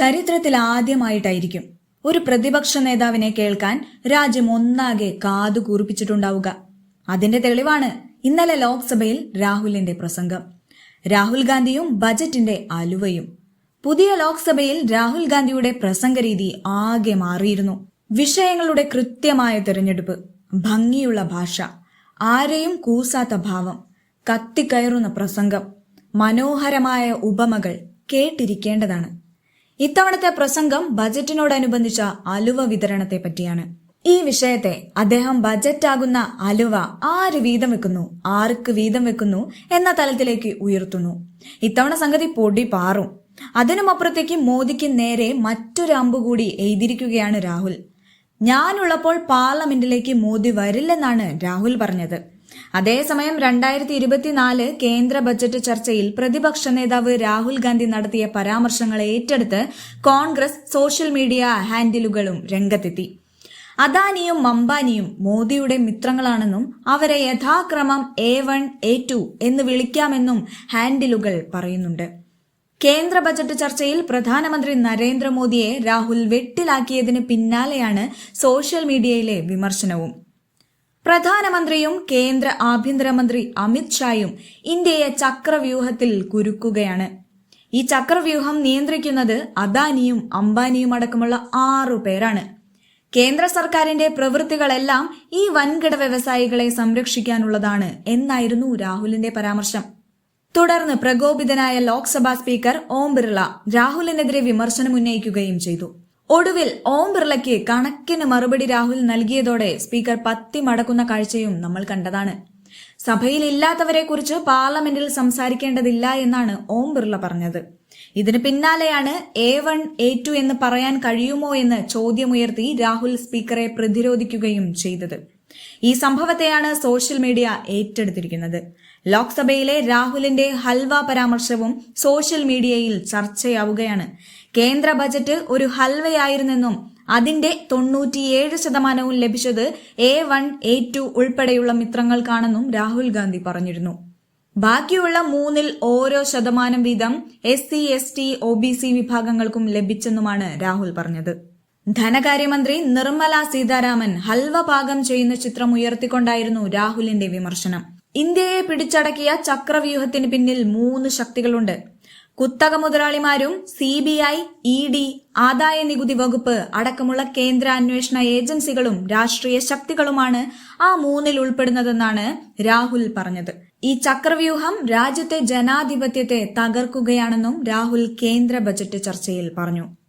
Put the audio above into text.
ചരിത്രത്തിൽ ആദ്യമായിട്ടായിരിക്കും ഒരു പ്രതിപക്ഷ നേതാവിനെ കേൾക്കാൻ രാജ്യം ഒന്നാകെ കാതു കൂർപ്പിച്ചിട്ടുണ്ടാവുക അതിന്റെ തെളിവാണ് ഇന്നലെ ലോക്സഭയിൽ രാഹുലിന്റെ പ്രസംഗം. രാഹുൽ ഗാന്ധിയും ബജറ്റിന്റെ അലുവയും. പുതിയ ലോക്സഭയിൽ രാഹുൽ ഗാന്ധിയുടെ പ്രസംഗരീതി ആകെ മാറിയിരുന്നു. വിഷയങ്ങളുടെ കൃത്യമായ തിരഞ്ഞെടുപ്പ് ഭംഗിയുള്ള ഭാഷ ആരെയും കൂസാത്ത ഭാവം കത്തിക്കയറുന്ന പ്രസംഗം മനോഹരമായ ഉപമകൾ കേട്ടിരിക്കേണ്ടതാണ്. ഇത്തവണത്തെ പ്രസംഗം ബജറ്റിനോടനുബന്ധിച്ച അലുവ വിതരണത്തെ പറ്റിയാണ്. ഈ വിഷയത്തെ അദ്ദേഹം ബജറ്റാകുന്ന അലുവ ആര് വീതം വെക്കുന്നു ആർക്ക് വീതം വെക്കുന്നു എന്ന തലത്തിലേക്ക് ഉയർത്തുന്നു. ഇത്തവണ സംഗതി പൊടി പാറും. അതിനുമപ്പുറത്തേക്ക് മോദിക്ക് നേരെ മറ്റൊരു അമ്പ് കൂടി എഴുതിയിരിക്കുകയാണ് രാഹുൽ. ഞാനുള്ളപ്പോൾ പാർലമെന്റിലേക്ക് മോദി വരില്ലെന്നാണ് രാഹുൽ പറഞ്ഞത്. അതേസമയം രണ്ടായിരത്തി ഇരുപത്തിനാല് കേന്ദ്ര ബജറ്റ് ചർച്ചയിൽ പ്രതിപക്ഷ നേതാവ് രാഹുൽ ഗാന്ധി നടത്തിയ പരാമർശങ്ങളെ ഏറ്റെടുത്ത് കോൺഗ്രസ് സോഷ്യൽ മീഡിയ ഹാൻഡിലുകളും രംഗത്തെത്തി. അദാനിയും മംബാനിയും മോദിയുടെ മിത്രങ്ങളാണെന്നും അവരെ യഥാക്രമം എ വൺ എ ടു എന്ന് വിളിക്കാമെന്നും ഹാൻഡിലുകൾ പറയുന്നുണ്ട്. കേന്ദ്ര ബജറ്റ് ചർച്ചയിൽ പ്രധാനമന്ത്രി നരേന്ദ്രമോദിയെ രാഹുൽ വെട്ടിലാക്കിയതിന് പിന്നാലെയാണ് സോഷ്യൽ മീഡിയയിലെ വിമർശനവും. പ്രധാനമന്ത്രിയും കേന്ദ്ര ആഭ്യന്തരമന്ത്രി അമിത് ഷായും ഇന്ത്യയെ ചക്രവ്യൂഹത്തിൽ കുരുക്കുകയാണ്. ഈ ചക്രവ്യൂഹം നിയന്ത്രിക്കുന്നത് അദാനിയും അംബാനിയും അടക്കമുള്ള ആറു പേരാണ്. കേന്ദ്ര സർക്കാരിന്റെ പ്രവൃത്തികളെല്ലാം ഈ വൻകിട വ്യവസായികളെ സംരക്ഷിക്കാനുള്ളതാണ് എന്നായിരുന്നു രാഹുലിന്റെ പരാമർശം. തുടർന്ന് പ്രകോപിതനായ ലോക്സഭാ സ്പീക്കർ ഓം ബിർള രാഹുലിനെതിരെ വിമർശനം ഉന്നയിക്കുകയും ചെയ്തു. ഒടുവിൽ ഓം ബിർളയ്ക്ക് കണക്കിന് മറുപടി രാഹുൽ നൽകിയതോടെ സ്പീക്കർ പത്തി മടക്കുന്ന കാഴ്ചയും നമ്മൾ കണ്ടതാണ്. സഭയിൽ ഇല്ലാത്തവരെ കുറിച്ച് പാർലമെന്റിൽ സംസാരിക്കേണ്ടതില്ല എന്നാണ് ഓം ബിർള പറഞ്ഞത്. ഇതിന് പിന്നാലെയാണ് എ വൺ എ ടു എന്ന് പറയാൻ കഴിയുമോ എന്ന് ചോദ്യമുയർത്തി രാഹുൽ സ്പീക്കറെ പ്രതിരോധിക്കുകയും ചെയ്തത്. ഈ സംഭവത്തെയാണ് സോഷ്യൽ മീഡിയ ഏറ്റെടുത്തിരിക്കുന്നത്. ലോക്സഭയിലെ രാഹുലിന്റെ ഹൽവ പരാമർശവും സോഷ്യൽ മീഡിയയിൽ ചർച്ചയാവുകയാണ്. കേന്ദ്ര ബജറ്റ് ഒരു ഹൽവയായിരുന്നെന്നും അതിന്റെ തൊണ്ണൂറ്റിയേഴ് ശതമാനവും ലഭിച്ചത് എ വൺ എ ടു ഉൾപ്പെടെയുള്ള മിത്രങ്ങൾക്കാണെന്നും രാഹുൽ ഗാന്ധി പറഞ്ഞിരുന്നു. ബാക്കിയുള്ള മൂന്നിൽ ഓരോ ശതമാനം വീതം S C S T O B C വിഭാഗങ്ങൾക്കും ലഭിച്ചെന്നുമാണ് രാഹുൽ പറഞ്ഞത്. ധനകാര്യമന്ത്രി നിർമ്മല സീതാരാമൻ ഹൽവ പാകം ചെയ്യുന്ന ചിത്രം ഉയർത്തിക്കൊണ്ടായിരുന്നു രാഹുലിന്റെ വിമർശനം. ഇന്ത്യയെ പിടിച്ചടക്കിയ ചക്രവ്യൂഹത്തിന് പിന്നിൽ മൂന്ന് ശക്തികളുണ്ട്. കുത്തക മുതലാളിമാരും C B I E D ആദായ നികുതി വകുപ്പ് അടക്കമുള്ള കേന്ദ്ര അന്വേഷണ ഏജൻസികളും രാഷ്ട്രീയ ശക്തികളുമാണ് ആ മൂന്നിൽ ഉൾപ്പെടുന്നതെന്നാണ് രാഹുൽ പറഞ്ഞത്. ഈ ചക്രവ്യൂഹം രാജ്യത്തെ ജനാധിപത്യത്തെ തകർക്കുകയാണെന്നും രാഹുൽ കേന്ദ്ര ബജറ്റ് ചർച്ചയിൽ പറഞ്ഞു.